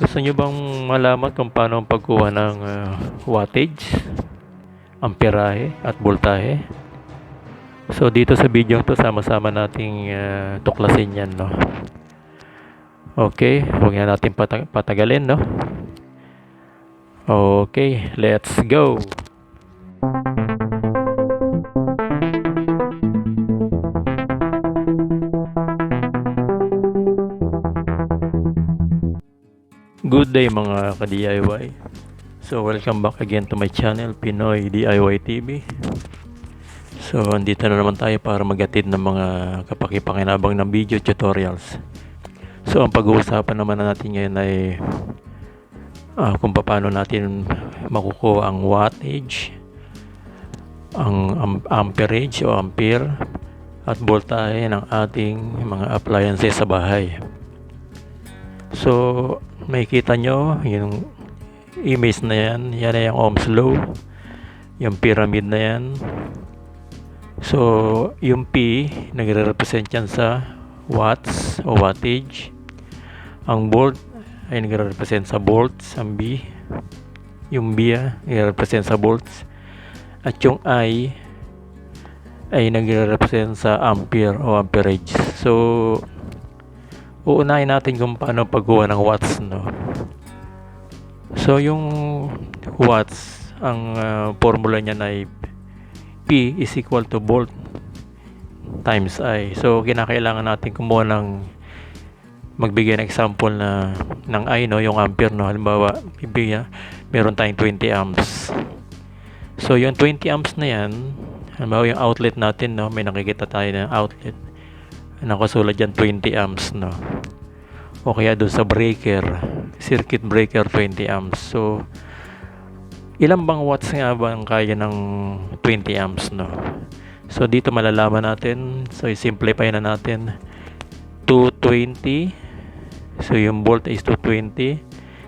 Gusto nyo bang malaman kung paano ang pagkuha ng ah, wattage, amperahe at voltahe? So dito sa video to sama-sama nating ah, tuklasin yan no. Okay, huwag na natin patag- patagalin no. Okay, let's go. Good day mga ka-DIY. So welcome back again to my channel Pinoy DIY TV. So andito na naman tayo para magatid ng mga kapakipakinabang ng video tutorials. So ang pag-uusapan naman natin ngayon ay ah, kung paano natin makukuha ang wattage, ang am- amperage o ampere at voltahe ng ating mga appliances sa bahay. So, makikita nyo yung image na yan. Yan ay yung Ohm's Law. Yung pyramid na yan. So, yung P, nagre-represent yan sa watts o wattage. Ang volt ay nagre-represent sa volts. Ang B, yung B ah, nagre-represent sa volts. At yung I ay nagre-represent sa ampere o amperage. So, uunahin natin kung paano pagkuha ng watts no? So yung watts ang ah, formula niya ay P is equal to volt times I. So kinakailangan natin kumuha ng magbigay ng example na ng I no? Yung ampere no? Halimbawa bibigyan meron tayong 20 amps. So yung 20 amps na yan halimbawa yung outlet natin no? May nakikita tayo ng outlet nakasulat dyan 20 amps no? O kaya doon sa breaker circuit breaker 20 amps. So ilan bang watts nga ba ang kaya ng 20 amps no? So dito malalaman natin. So i-simplify na natin. 220 so yung volt is 220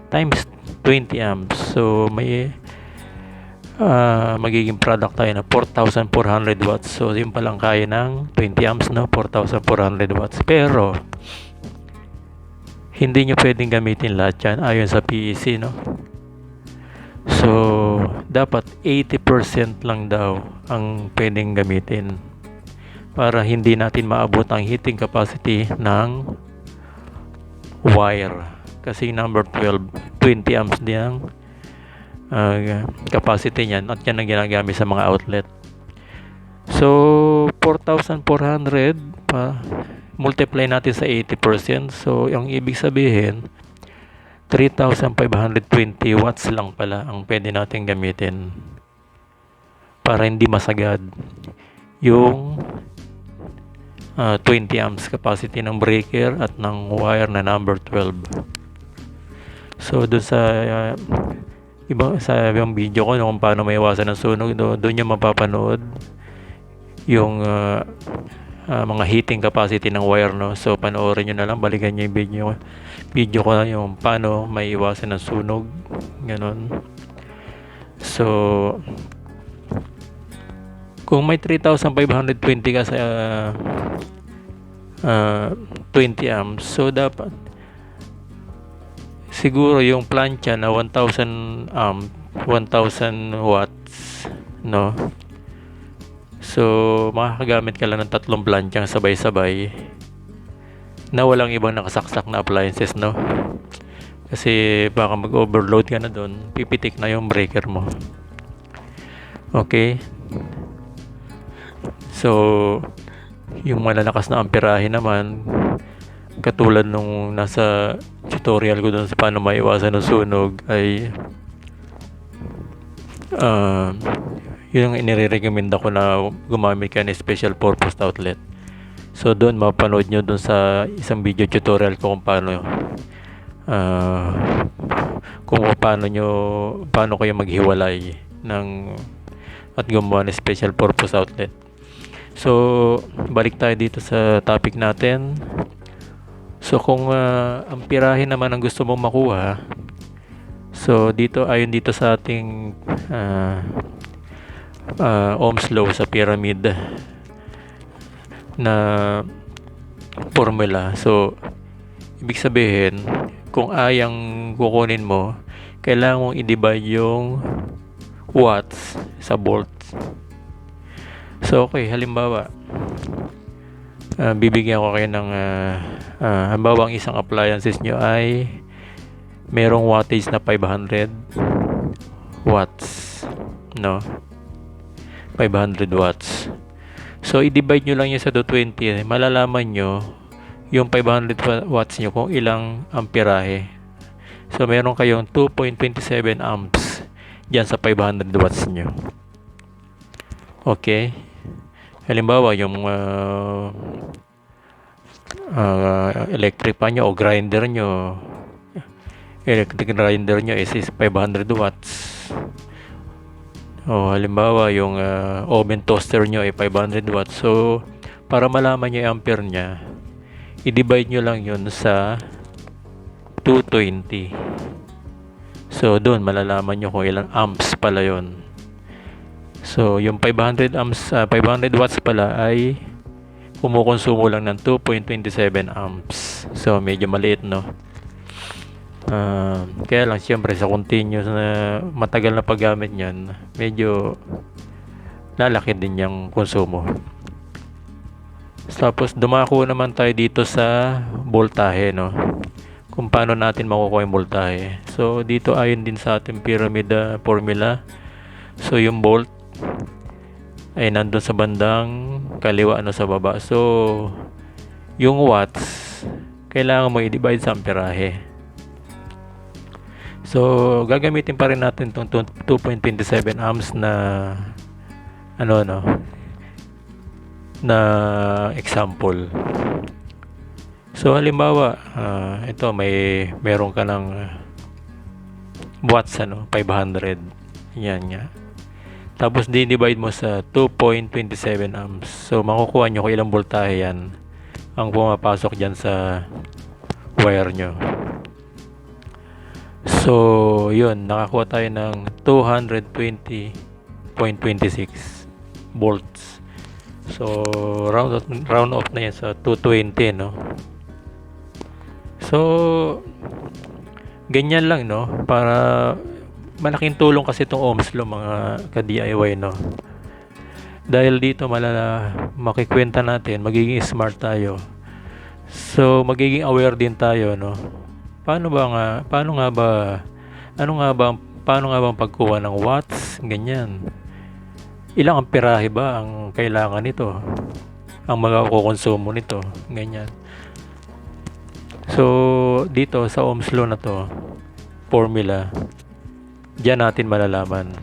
times 20 amps. So may ah, magiging product tayo na 4,400 watts. So, yun palang kaya ng 20 amps, no? 4,400 watts. Pero, hindi nyo pwedeng gamitin lahat yan ayon sa PEC, no? So, dapat 80% lang daw ang pwedeng gamitin para hindi natin maabot ang heating capacity ng wire. Kasi number 12, 20 amps din ang uh, capacity niyan at yan ang ginagamit sa mga outlet. So, 4,400 pa multiply natin sa 80%. So, ang ibig sabihin 3,520 watts lang pala ang pwede natin gamitin para hindi masagad yung uh, 20 amps capacity ng breaker at ng wire na number 12. So, doon sa uh, iba sa ibang video ko kung paano maiwasan ng sunog do, doon yung mapapanood yung uh, uh, mga heating capacity ng wire no? So panoorin nyo na lang balikan nyo yung video video ko na yung paano maiwasan ng sunog ganon so kung may 3,520 ka sa uh, uh, 20 amps so dapat siguro yung plancha na 1000 amp 1000 watts no? So makakagamit ka lang ng tatlong planchang sabay-sabay na walang ibang nakasaksak na appliances no? Kasi baka mag-overload ka na doon pipitik na yung breaker mo. Okay? So yung malalakas na amperahe naman katulad nung nasa tutorial ko dun sa paano maiwasan ng sunog ay uh, yun ang inire-recommend ako na gumamit ka ng special purpose outlet. So doon mapanood nyo doon sa isang video tutorial ko kung paano uh, kung paano nyo paano kayo maghiwalay ng at gumawa ng special purpose outlet. So balik tayo dito sa topic natin So kung uh, ang pirahe naman ang gusto mong makuha, so dito ayon dito sa ating uh, uh, Ohm's law sa pyramid na formula. So ibig sabihin kung ayang kukunin mo, kailangan mong i-divide yung watts sa volts. So, okay, halimbawa, ah, bibigyan ko kayo ng, uh, halimbawa, ang isang appliances nyo ay merong wattage na 500 watts, no? 500 watts. So, i-divide nyo lang yun sa 220. Malalaman nyo yung 500 wa- watts nyo kung ilang amperahe. So, meron kayong 2.27 amps dyan sa 500 watts nyo. Okay. Halimbawa, yung uh, uh, electric pa nyo o grinder nyo, electric grinder nyo is, is 500 watts. O halimbawa, yung uh, oven toaster nyo ay 500 watts. So, para malaman nyo yung ampere niya, i-divide nyo lang yun sa 220. So, doon malalaman nyo kung ilang amps pala yon. So, yung 500 amps, ah, 500 watts pala ay kumukonsumo lang ng 2.27 amps. So, medyo maliit, no? Ah, kaya lang, siyempre, sa continuous na matagal na paggamit niyan, medyo lalaki din yung konsumo. Tapos, dumako naman tayo dito sa voltahe, no? Kung paano natin makukuha yung voltahe. So, dito ayon din sa ating pyramid ah, formula. So, yung volt ay nandun sa bandang kaliwa ano sa baba. So, yung watts, kailangan mo i-divide sa amperahe. So, gagamitin pa rin natin itong 2.27 amps na ano no na example. So, halimbawa, ah, ito may meron ka ng watts ano, 500. Yan nga. Tapos di-divide mo sa 2.27 amps. So makukuha nyo kung ilang voltahe yan ang pumapasok dyan sa wire nyo. So yun, nakakuha tayo ng 220.26 volts. So round off, round off na yan sa 220 no. So ganyan lang no para malaking tulong kasi itong ohms law mga ka-DIY no? Dahil dito malala makikwenta natin magiging smart tayo. So magiging aware din tayo no? Paano ba nga paano nga ba ano nga ba paano nga bang pagkuha ng watts? Ganyan. Ilang amperahe ba ang kailangan nito? Ang mga kukonsumo nito? Ganyan. So dito sa ohms law na to formula Diyan natin malalaman.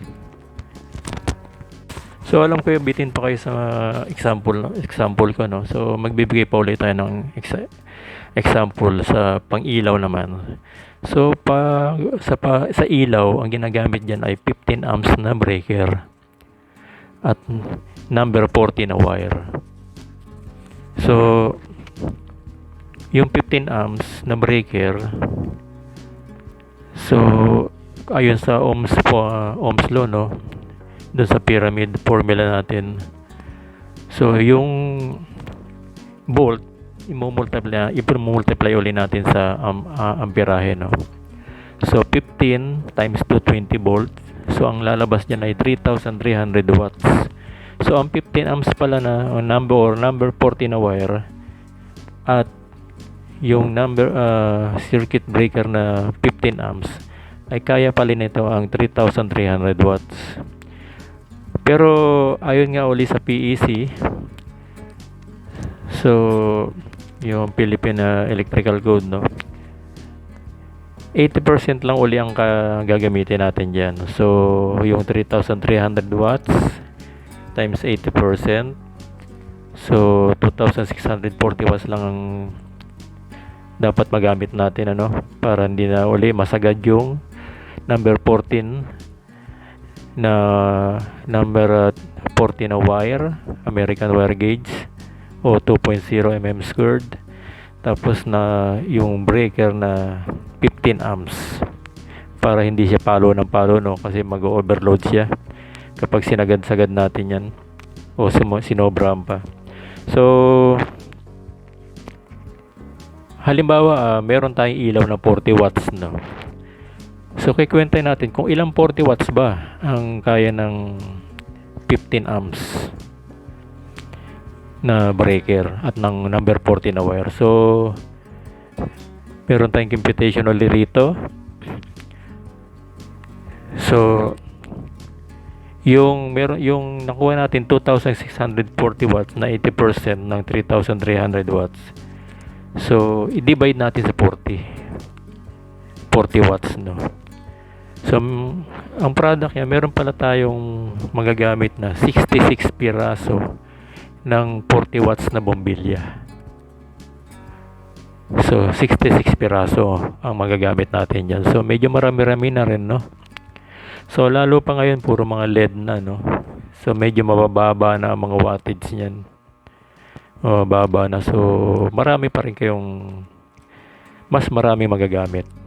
So alam ko yung bitin pa kayo sa example example ko no. So magbibigay pa ulit tayo ng exa- example sa pang-ilaw naman. So pa sa pa, sa ilaw ang ginagamit diyan ay 15 amps na breaker at number 40 na wire. So yung 15 amps na breaker so ayon sa ohms po uh, ohms law no? Doon sa pyramid formula natin. So yung volt i-multiply i-multiply ulit natin sa um, uh, amperahe no? So 15 times 220 volt. So ang lalabas niyan ay 3300 watts. So ang 15 amps pala na number or number 40 na wire at yung number uh, circuit breaker na 15 amps ay kaya pala nito ang 3,300 watts. Pero ayon nga uli sa PEC, so yung Philippine Electrical Code, no? 80% lang uli ang gagamitin natin dyan. So, yung 3,300 watts times 80%. So, 2,640 watts lang ang dapat magamit natin ano para hindi na uli masagad yung number 14 na number 14 na wire American wire gauge o 2.0 mm squared. Tapos na yung breaker na 15 amps para hindi siya palo ng palo no? Kasi mag-overload siya kapag sinagad-sagad natin yan o sinobrahan pa. So halimbawa, ah, meron tayong ilaw na 40 watts, no? So, kikwentay natin kung ilang 40 watts ba ang kaya ng 15 amps na breaker at ng number 40 na wire. So, meron tayong computation ulit rito. So, yung meron yung nakuha natin 2640 watts na 80% ng 3300 watts. So, i-divide natin sa 40. 40 watts, no. So, ang product niya, meron pala tayong magagamit na 66 piraso ng 40 watts na bombilya. So, 66 piraso ang magagamit natin dyan. So, medyo marami-rami na rin, no? So, lalo pa ngayon, puro mga LED na, no? So, medyo mabababa na ang mga wattage niyan. Mababa na. So, marami pa rin kayong mas marami magagamit.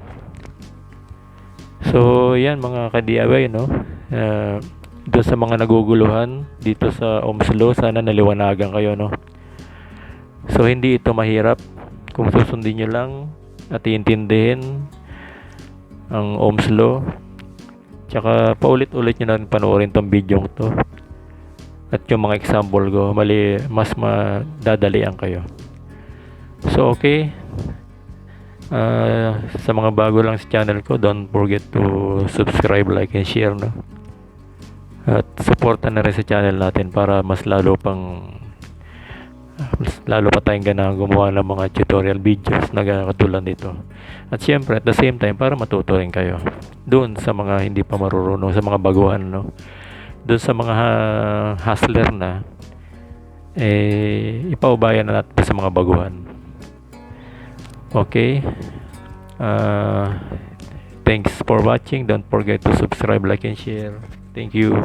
So, yan mga ka-DIY, no? Uh, doon sa mga naguguluhan dito sa Ohm's Law, sana naliwanagan kayo, no? So, hindi ito mahirap kung susundin nyo lang at iintindihin ang Ohm's Law. Tsaka paulit-ulit nyo na rin panoorin tong video to. At yung mga example ko, mali, mas madadalian kayo. So, okay. Ah, sa mga bago lang sa channel ko, don't forget to subscribe, like, and share, no? At supportan na rin sa channel natin para mas lalo pang lalo pa tayong ganang gumawa ng mga tutorial videos na katulad nito. At syempre, at the same time, para matuto rin kayo. Doon sa mga hindi pa marurunong, sa mga baguhan, no? Doon sa mga hustler na, eh, ipaubayan na natin sa mga baguhan. Okay. Uh, thanks for watching. Don't forget to subscribe, like, and share. Thank you.